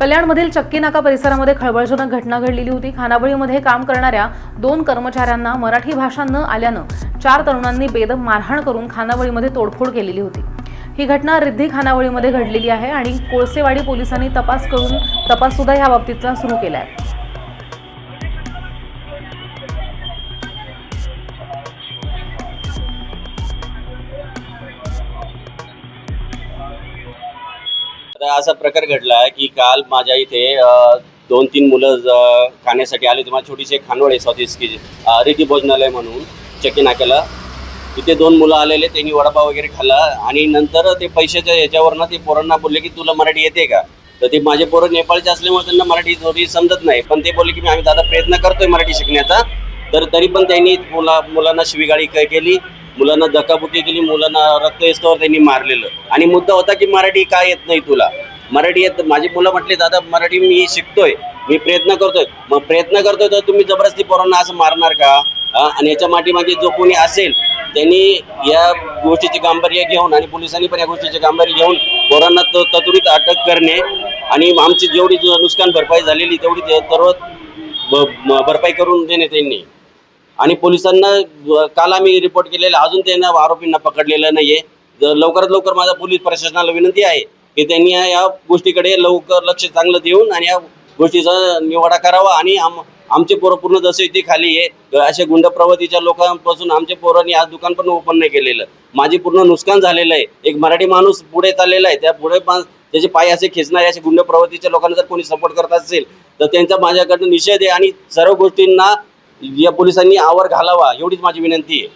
कल्याणमधील चक्की नाका परिसरामध्ये खळबळजनक घटना घडलेली होती. खानावळीमध्ये काम करणाऱ्या दोन कर्मचाऱ्यांना मराठी भाषा न आल्यानं चार तरुणांनी बेदम मारहाण करून खानावळीमध्ये तोडफोड केलेली होती. ही घटना रिद्धी खानावळीमध्ये घडलेली आहे आणि कोळसेवाडी पोलिसांनी तपास करून तपाससुद्धा या बाबतीतला सुरू केला आहे आता असा प्रकार घडला की काल माझ्या इथे दोन तीन मुलं खाण्यासाठी आले होते. माझी छोटीशी खानवळ आहे साऊथ ईस्ट की रिती भोजनालय म्हणून चक्की नाक्याला तिथे दोन मुलं आलेले त्यांनी वडापाव वगैरे खाल्ला आणि नंतर ते पैशाच्या याच्यावरनं ते पोरांना बोलले की तुला मराठी येते का? तर ते माझे पोरं नेपाळचे असल्यामुळे त्यांना मराठी थोडी समजत नाही. पण ते बोलले की मी आम्ही दादा प्रयत्न करतोय मराठी शिकण्याचा. तर तरी पण त्यांनी मुला मुलांना शिवीगाळी केली. मुलांना धक्काबुक्की केली मुलांना रक्त येस्तवर त्यांनी मारलेलं. आणि मुद्दा होता की मराठी का येत नाही तुला? मराठी येत माझी मुलं म्हटले दादा मराठी मी शिकतोय मी प्रयत्न करतोय. मग प्रयत्न करतोय तर तुम्ही जबरदस्ती पोरांना असं मारणार का? आणि याच्या माठीमागे जो कोणी असेल त्यांनी या गोष्टीची गांभीर्य घेऊन आणि पोलिसांनी पण या गोष्टीचे गांभीर्य घेऊन पोरांना त- अटक करणे आणि आमची जेवढी नुकसान भरपाई झालेली तेवढी सर्व भरपाई करून देणे त्यांनी. आणि पोलिसांना काल आम्ही रिपोर्ट केलेला अजून त्यांना आरोपींना पकडलेलं नाहीये. जर लवकरात लवकर माझा पोलीस प्रशासनाला विनंती आहे की त्यांनी या- गोष्टीकडे लवकर लक्ष चांगलं देऊन आणि या गोष्टीचा निवाडा करावा आणि आम आमचे पोरं पूर्ण जसे इथे खाली आहे अशा गुंड प्रवृत्तीच्या लोकांपासून आमचे पोरांनी आज दुकान पण ओपन नाही केलेलं. माझी पूर्ण नुकसान झालेलं आहे. एक मराठी माणूस पुढे चाललेला आहे. त्या पुढे पण त्याचे पाय असे खेचणारे असे गुंड प्रवृत्तीच्या लोकांना जर कोणी सपोर्ट करत असेल तर त्यांचा माझ्याकडनं निषेध आहे आणि सर्व गोष्टींना या पोलिसांनी आवर घालावा एवढीच माझी विनंती आहे.